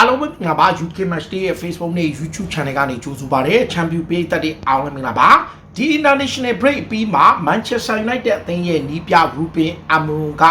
အားလုံးပဲမင်္ဂလာပါ UK Match Day ရဲ့ Facebook နဲ့ YouTube Channel ကနေကြိုဆိုပါရစေ။ Champion ပေးသက်တဲ့အားလုံးမင်္ဂလာပါ။ဒီ International Break ပြီးမှ Manchester United အသင်းရဲ့နီးပြ Ruben Amorim က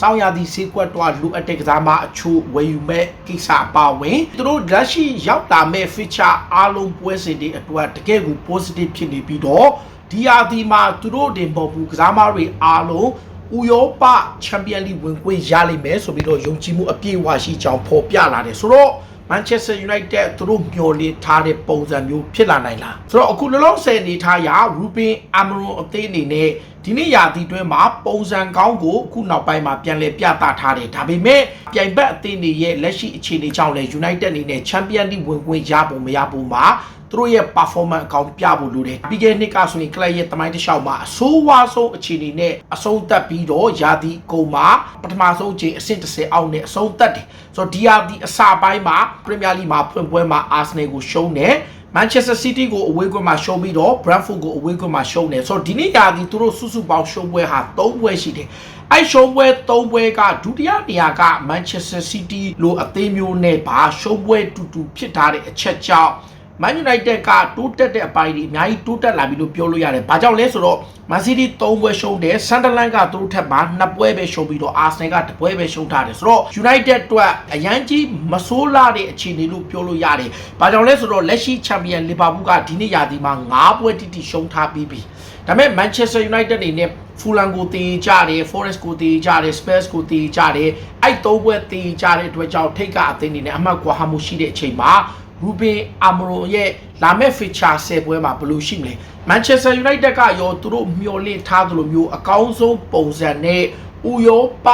စောင်းရသည့်ဈေးကွက်တော့လူအပ်တဲ့ကစားမအချို့ဝယ်ယူမဲ့ကိစ္စအပါဝင်သူတို့လက်ရှိရောက်လာမဲ့ feature အားလုံးပွဲစဉ်တွေအတွက်တကယ်ကို positive ဖြစ်နေပြီးတော့ဒီအသီမှာသူတို့တင်ပေါ်ဘူးကစားမတွေအားလုံး ဥရောပချန်ပီယံလိဝင်ခွင့်ရလိမ့်မယ်ဆိုပြီးတော့ယုံကြည်မှုအပြည့်အဝရှိကြောင်းဖော်ပြလာတယ်ဆိုတော့ Manchester United သူတို့မျှော်လင့်ထားတဲ့ပုံစံမျိုးဖြစ်လာနိုင်လားဆိုတော့အခုလောလောဆယ်အနေထားအရ Ruben Amorim အသင်းအနေနဲ့ဒီနေ့ရာသီတွင်းမှာပုံစံကောင်းကိုအခုနောက်ပိုင်းမှာပြန်လည်ပြသထားတယ်ဒါပေမဲ့ပြိုင်ဘက်အသင်းတွေရဲ့လက်ရှိအခြေအနေကြောင့်လည်း United အနေနဲ့ Champions League ဝင်ခွင့်ရပုံမရပုံမှာ သူတို့ရဲ့ performance အကောင်ပြဖို့လိုတယ်ပြီးခဲ့တဲ့နှစ်ကဆိုရင် club ရဲ့တမိုင်းတစ်လျှောက်မှာအဆိုးဝါးဆုံးအခြေအနေနဲ့အဆုံးသတ်ပြီးတော့ယာတီကုန်မှာပထမဆုံးအချိန်အဆင့်30အောက်နဲ့အဆုံးသတ်တယ်ဆိုတော့ဒီယာတီအစပိုင်းမှာ Premier League မှာဖွင့်ပွဲမှာ Arsenal ကိုရှုံးတယ် Manchester City ကိုအဝေးကွင်းမှာရှုံးပြီးတော့ Brentford ကိုအဝေးကွင်းမှာရှုံးတယ်ဆိုတော့ဒီနေ့ယာတီသူတို့စုစုပေါင်းရှုံးပွဲဟာ3ပွဲရှိတယ်အဲ့ရှုံးပွဲ3ပွဲကဒုတိယနေရာက Manchester City လိုအသင်းမျိုးနဲ့ပါရှုံးပွဲတူတူဖြစ်ထားတဲ့အချက်ကြောင့် Man United ကတိုးတက်တဲ့အပိုင်းတွေအများကြီးတိုးတက်လာပြီလို့ပြောလို့ရတယ်။ဘာကြောင့်လဲဆိုတော့ Man City 3ပွဲရှုံးတယ် Sunderland ကသူတို့ထက်မှာ2ပွဲပဲရှုံးပြီးတော့ Arsenal က1ပွဲပဲရှုံးထားတယ်ဆိုတော့ United အတွက်အရန်ကြီးမဆိုးလာတဲ့အခြေအနေလို့ပြောလို့ရတယ်။ဘာကြောင့်လဲဆိုတော့လက်ရှိ Champion Liverpool ကဒီနေ့ရာသီမှာ9ပွဲတိတိရှုံးထားပြီးပြီ။ဒါပေမဲ့ Manchester United အနေနဲ့ဖူလန်ကိုတေးကြတယ် Forest ကိုတေးကြတယ် Spurs ကိုတေးကြတယ်အဲ့သုံးပွဲတေးကြတဲ့အတွက်ကြောင့်ထိတ်ကအသင်းနေနဲ့အမှတ်ကွာဟမှုရှိတဲ့အချိန်မှာ ရူဘင်အာမရိုရဲ့လာမဲ့ feature 10ပွဲမှာဘယ်လိုရှိမလဲ Manchester United ကရောသူတို့မျှော်လင့်ထားသလိုမျိုးအကောင်းဆုံးပုံစံနဲ့ ဥရောပ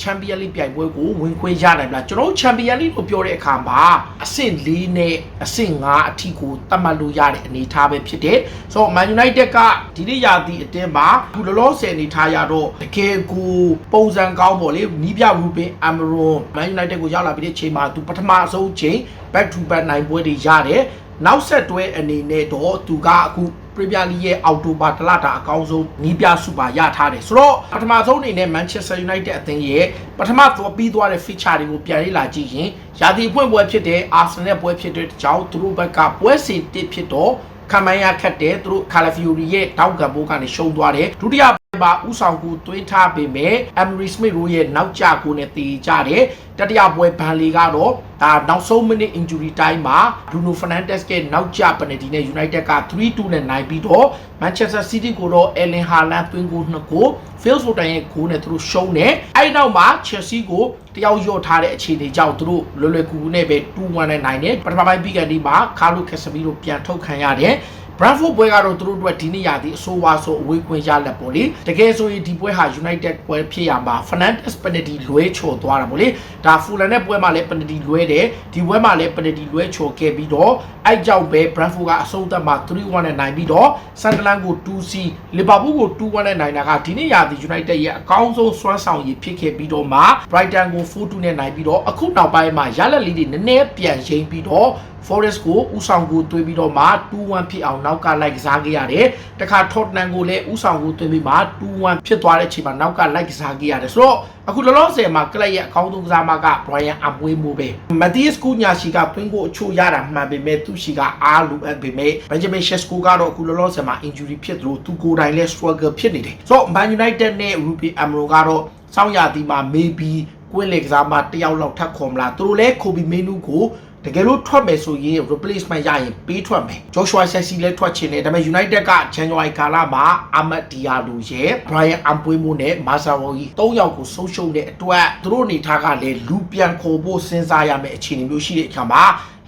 ချန်ပီယံလိပြိုင်ပွဲကိုဝင်ခွင့်ရနိုင်မလားကျွန်တော်ချန်ပီယံလိကိုပြောတဲ့အခါမှာအဆင့်၄နဲ့အဆင့်၅အထိကိုတတ်မှတ်လို့ရတဲ့အနေအထားပဲဖြစ်တယ်ဆိုတော့ Man United ကဒီနေ့ရာသီအတင်းမှာခုလောလောဆယ်အနေထားရတော့တကယ်ကိုပုံစံကောင်းပေါ့လေနီးပြရူဘင်အာမရွန် Man United ကိုရောက်လာပြီးတဲ့ချိန်မှာသူပထမဆုံးချိန် back to back နိုင်ပွဲတွေရတယ်နောက်ဆက်တွဲအနေနဲ့တော့သူကအခု Premier League ရဲ့အောက်တိုဘာတလတာအကောင်းဆုံးနီးပြစူပါရထားတယ်ဆိုတော့ပထမဆုံးအနေနဲ့ Manchester United အသင်းရဲ့ပထမသွားပြီးသွားတဲ့ feature တွေကိုပြန်လေ့လာကြည့်ရင်ရာသီဖွင့်ပွဲဖြစ်တဲ့ Arsenal ပွဲဖြစ်တဲ့ကြောင့်သူတို့ဘက်ကပွဲစဉ်တစ်ဖြစ်တော့ခမန်ရခတ်တယ်သူတို့ Calafiori ရဲ့တောက်ကပ်ဘိုးကနေရှုံးသွားတယ်ဒုတိယ ပါဥဆောင်ကူသွင်းထားပေမဲ့ Emery Smith တို့ရဲ့နောက်ကျကိုနဲ့တည်ကြတယ်တတိယပွဲဘန်လီကတော့ဒါနောက်ဆုံးမိနစ် injury time မှာ Bruno Fernandes ရဲ့နောက်ကျ penalty နဲ့ United က3-2နဲ့နိုင်ပြီးတော့ Manchester City ကိုတော့ Erling Haaland သွင်းကိုနှစ်ကို Phil Foden ရဲ့ဂိုးနဲ့သူတို့ရှုံးတယ်အဲ့နောက်မှာ Chelsea ကိုတယောက်ရော့ထားတဲ့အခြေအနေကြောင့်သူတို့လွယ်လွယ်ကူကူနဲ့ပဲ2-1နဲ့နိုင်တယ်ပထမပိုင်းပြီးကန်ဒီမှာ Carlo Casemiro ပြန်ထုတ်ခံရတယ် Brentford ပွဲကတော့သူတို့အတွက်ဒီနေ့ရာသီအဆိုးဝါးဆုံးအဝေးကွင်းရလက်ပေါ့လေတကယ်ဆိုရင်ဒီပွဲဟာ United ပွဲဖြစ်ရမှာ Fernandes penalty လွဲချော်သွားတာပေါ့လေဒါ Fulham နဲ့ပွဲမှာလည်း penalty လွဲတယ်ဒီပွဲမှာလည်း penalty လွဲချော်ခဲ့ပြီးတော့အဲ့ကြောင့်ပဲ Brentford ကအဆုံးသတ်မှာ3-1နဲ့နိုင်ပြီးတော့ Sunderland ကို 2C Liverpool ကို2-1နဲ့နိုင်တာကဒီနေ့ရာသီ United ရဲ့အကောင်းဆုံးစွမ်းဆောင်ရည်ဖြစ်ခဲ့ပြီးတော့မှ Brighton ကို4-2နဲ့နိုင်ပြီးတော့အခုနောက်ပိုင်းမှာရလက်လေးတွေနည်းနည်းပြန်ရင်းပြီးတော့ Forest ကိုဥဆောင်ကိုသွင်းပြီးတော့မှ2-1ဖြစ်အောင်နောက်ကလိုက်ကစားခဲ့ရတယ်။တခါ Tottenham ကိုလည်းဥဆောင်ကိုသွင်းပြီးမှ2-1ဖြစ်သွားတဲ့အချိန်မှာနောက်ကလိုက်ကစားခဲ့ရတယ်။ဆိုတော့အခုလောလောဆယ်မှာကလပ်ရဲ့အကောင်းဆုံးကစားမက Brian Amorim ပဲ။ Matthias Cunha ရှိကသွင်းကိုအချို့ရတာမှန်ပေမဲ့သူရှိကအားလိုအပ်ပေမဲ့ Benjamin Sesko ကတော့အခုလောလောဆယ်မှာ injury ဖြစ်သလိုသူကိုယ်တိုင်လည်း struggle ဖြစ်နေတယ်။ဆိုတော့ Man United နဲ့ Ruben Amorim ကတော့စောင်းရသည်မှာ maybe ကွင်းလေကစားမတယောက်လောက်ထပ်ခေါ်မလားသူတို့လည်း Kobe Menu ကို တကယ်လို့ထွက်မယ်ဆိုရင် replacement ရရင်ပေးထွက်မယ် Joshua Chelsea လည်းထွက်ချင်တယ်ဒါပေမဲ့ United က January ကာလမှာ Ahmad Diallo ရဲ့ Brian Ambuemo နဲ့ Masaroyi ၃ယောက်ကိုဆုံးရှုံးတဲ့အတွက်သူတို့အနေထားကလည်းလူပြန်ခေါ်ဖို့စဉ်းစားရမယ့်အခြေအနေမျိုးရှိတဲ့အခါမှာ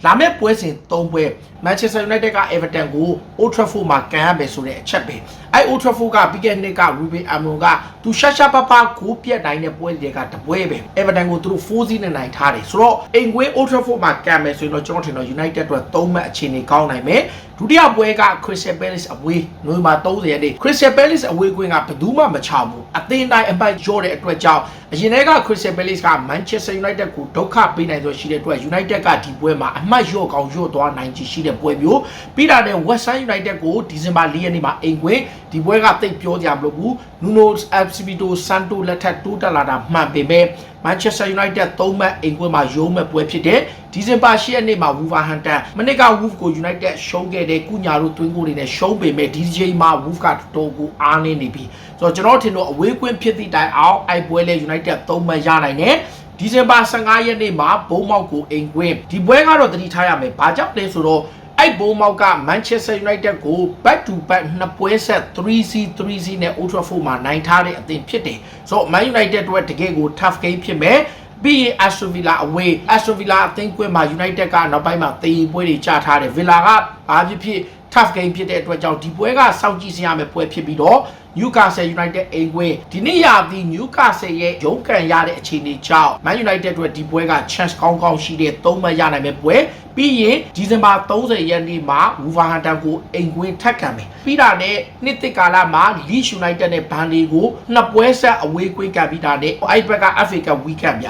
လာမယ့်ပွဲစဉ်၃ပွဲ Manchester United က Everton ကို Old Trafford မှာကန်ရမယ်ဆိုတဲ့အချက်ပဲ အဲ Old Trafford ကပြီးခဲ့တဲ့နှစ်က Ruben Amorim ကသူရှာရှာပပကိုပြတ်နိုင်တဲ့ပွဲတွေကတပွဲပဲ Everton ကိုသူတို့4-0နဲ့နိုင်ထားတယ်ဆိုတော့အိမ်ကွင်း Old Trafford မှာကန်မယ်ဆိုရင်တော့ကျွန်တော်ထင်တော့ United အတွက်၃မှတ်အခြေအနေကောင်းနိုင်မယ်ဒုတိယပွဲက Crystal Palace အဝေးနိုဝင်ဘာ30ရက်နေ့ Crystal Palace အဝေးကွင်းကဘယ်သူမှမချဘူးအသင်းတိုင်းအပိုက်ရော့တဲ့အတွက်ကြောင့်အရင်တည်းက Crystal Palace က Manchester United ကိုဒုက္ခပေးနိုင်ဆိုရှိတဲ့အတွက် United ကဒီပွဲမှာအမှတ်ရော့ကောင်းရော့သွားနိုင်ချေရှိတဲ့တဲ့ပွဲမျိုးပြီးတာနဲ့ West Ham United ကိုဒီဇင်ဘာ၄ရက်နေ့မှာအိမ်ခွင် ဒီပွဲကတိတ်ပြောကြမလို့ဘူး Nuno Espirito Santo လက်ထက်တိုးတက်လာတာမှန်ပေမဲ့ Manchester United သုံးမှတ်အိမ်ခွင်မှာရုံးမဲ့ပွဲဖြစ်တဲ့ဒီဇင်ဘာ၈ရက်နေ့မှာ Wolverhampton မနစ်က Wolf ကို United ရှုံးခဲ့တဲ့ကုညာတို့တွင်းကိုတွေနဲ့ရှုံးပေမဲ့ဒီချိန်မှာ Wolf ကတော်တော်ကိုအားနည်းနေပြီဆိုတော့ကျွန်တော်ထင်တော့အဝေးကွင်းဖြစ်သည့်တိုင်အောင်အိုက်ပွဲလဲ United သုံးမှတ်ရနိုင်တယ်ဒီဇင်ဘာ15ရက်နေ့မှာဘုံမောက်ကိုအိမ်ကွင်းဒီပွဲကတော့တတိထားရမယ်။ဘာကြောင့်လဲဆိုတော့ အဲ့ဘုံမောက်က Manchester United ကို back to back နှစ်ပွဲဆက် 3C 3C နဲ့ Old Trafford မှာနိုင်ထားတဲ့အသင်းဖြစ်တယ်။ဆိုတော့ Man United တို့တကယ်ကို tough game ဖြစ်မယ်။ပြီးရင် Aston Villa away Aston Villa အသင်းကွင်းမှာ United ကနောက်ပိုင်းမှာတေးပွဲတွေကြာထားတယ် Villa က ဘာဖြစ်ဖြစ် tough game ဖြစ်တဲ့အတွက်ကြောင့်ဒီပွဲကစောင့်ကြည့်စရာမယ့်ပွဲဖြစ်ပြီးတော့ Newcastle United အိမ်ကွင်းဒီနေ့ရပြီး Newcastle ရဲ့ရုန်းကန်ရတဲ့အခြေအနေကြောင့် Man United တို့ဒီပွဲက chance ကောင်းကောင်းရှိတဲ့၃မှတ်ရနိုင်မယ့်ပွဲပြီးရင်ဒီဇင်ဘာ30ရက်နေ့မှာ Wolverhampton ကိုအိမ်ကွင်းထပ်ခံမယ်ပြီးတာနဲ့နှစ်သစ်ကာလမှာ Leeds United နဲ့ Burnley ကိုနှစ်ပွဲဆက်အဝေးကွင်းကပ်ပြီးတာနဲ့အဲ့ဘက်က FA Cup weekend ပြ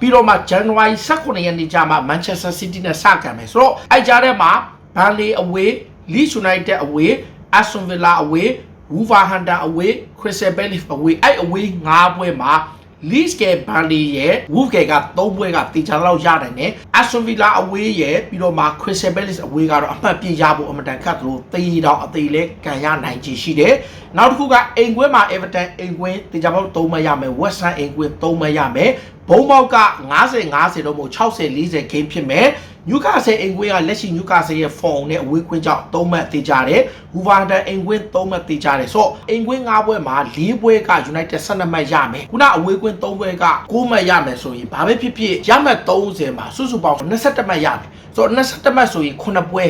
ပြီးတော့မှ January 18ရက်နေ့ကျမှ Manchester City နဲ့စကန်မယ်ဆိုတော့အဲ့ကြားထဲမှာ Burnley away Leeds United away Aston Villa away Wolverhampton away Crystal Palace away အဲ့ away ၅ပွဲမှာ Leeds က Burnley ရဲ့ Wolves က3ပွဲကတေချာလောက်ရနိုင်တယ် Aston Villa away ရဲ့ပြီးတော့မှ Crystal Palace away ကတော့အမှတ်ပြရဖို့အမတန်ခက်သလိုသေတောင်အသေးလဲကန်ရနိုင်ချေရှိတယ်နောက်တစ်ခုကအိမ်ကွင်းမှာ Everton အိမ်ကွင်းတေချာပေါက်3မှတ်ရမယ် West Ham အိမ်ကွင်း3မှတ်ရမယ်ဘုံပေါက်က90 50တော့မဟုတ်60 40 game ဖြစ်မယ် နျူကာဆယ်အိမ်ကွင်းကလက်ရှိနျူကာဆယ်ရဲ့ form နဲ့အဝေးကွင်းကြောင့်၃မှတ်တေချတယ်။ဟူဗာတန်အိမ်ကွင်း၃မှတ်တေချတယ်။ဆိုတော့အိမ်ကွင်း၅ပွဲမှာ၄ပွဲက United 12မှတ်ရမယ်။ခုနအဝေးကွင်း၃ပွဲက9မှတ်ရမယ်ဆိုရင်ဘာပဲဖြစ်ဖြစ်ရမှတ်30မှာစုစုပေါင်း22မှတ်ရမယ်။ဆိုတော့22မှတ်ဆိုရင်9ပွဲ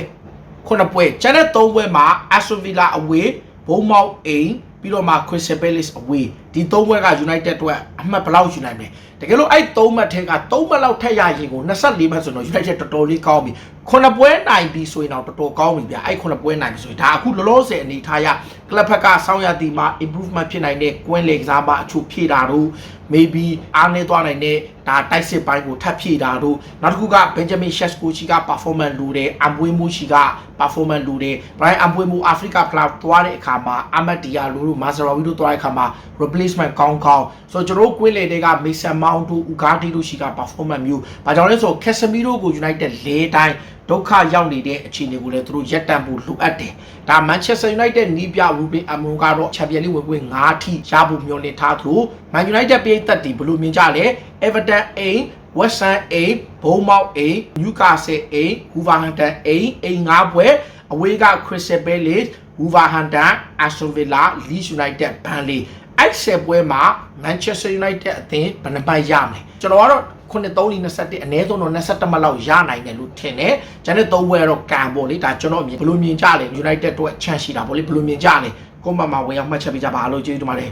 9ပွဲကျန်တဲ့၃ပွဲမှာ Aston Villa away ဘုံမောက်အိမ် ပြီးတော့မှ Crystal Palace away ဒီ၃ဘွဲက United အတွက်အမှတ်ဘယ်လောက်ယူနိုင်မလဲတကယ်လို့အဲ့၃မှတ်ထဲက၃မှတ်လောက်ထက်ရရင်ကို24မှတ်ဆိုတော့ United တော်တော်လေးကောင်းပြီခုနှစ်ပွဲနိုင်ပြီဆိုရင်တော့တော်တော်ကောင်းပြီဗျအဲ့ခုနှစ်ပွဲနိုင်ပြီဆိုရင်ဒါအခုလောလောဆယ်အနေထားရကလပ်ဖက်ကစောင်းရတီမှာ improvement ဖြစ်နိုင်တဲ့ကွင်းလေကစားမအချို့ဖြည့်တာတို့ maybe အားနေသွားနိုင်တဲ့ဒါတိုက်စစ်ပိုင်းကိုထပ်ဖြည့်တာတို့နောက်တစ်ခုက Benjamin Sesko ချီက performance လိုတယ်အမ်ပွေးမှုချီက performance လိုတယ် Brian အမ်ပွေးမှု Africa Club သွားတဲ့အခါမှာ Ahmad Diallo တို့ Mazraoui တို့သွားတဲ့အခါမှာ replacement ကောင်းကောင်းဆိုတော့ကျွန်တော်တို့ကွင်းလေတွေက Mason Mount တို့ Ugarte တို့ရှိက performance မျိုးဘာကြောင့်လဲဆိုတော့ Casemiro ကို United ၄တိုင်းဒုက္ခရောက်နေတဲ့အခြေအနေကိုလည်းသူတို့ရက်တန့်ဖို့လိုအပ်တယ်။ဒါ Manchester United နီးပြ Ruben Amorim ကတော့ Champions League ဝင်ခွင့်9ထိရဖို့မျှော်လင့်ထားသလို Man United ပြည်သက်တီဘယ်လိုမြင်ကြလဲ Everton အိမ် West Ham အိမ် Bournemouth အိမ် Newcastle အိမ် Wolverhampton အိမ်အိမ်9ပွဲအဝေးက Crystal Palace Wolverhampton Aston Villa Leeds United Burnley အဲ့ဆက်ပွဲမှာ Manchester United အသင်းဘယ်နှပတ်ရမလဲကျွန်တော်ကတော့ခုနှစ်3လ21အနည်းဆုံးတော့21မှတ်လောက်ရနိုင်တယ်လို့ထင်တယ်။ကျန်တဲ့3ပွဲကတော့ကံပေါ့လေဒါကျွန်တော်အမြင်ဘယ်လိုမြင်ကြလဲ United တို့ chance ရှိတာပေါ့လေဘယ်လိုမြင်ကြလဲကွန်မန့်မှာဝင်ရောက်မှတ်ချက်ပေးကြပါလို့ကျေးဇူးတင်ပါတယ်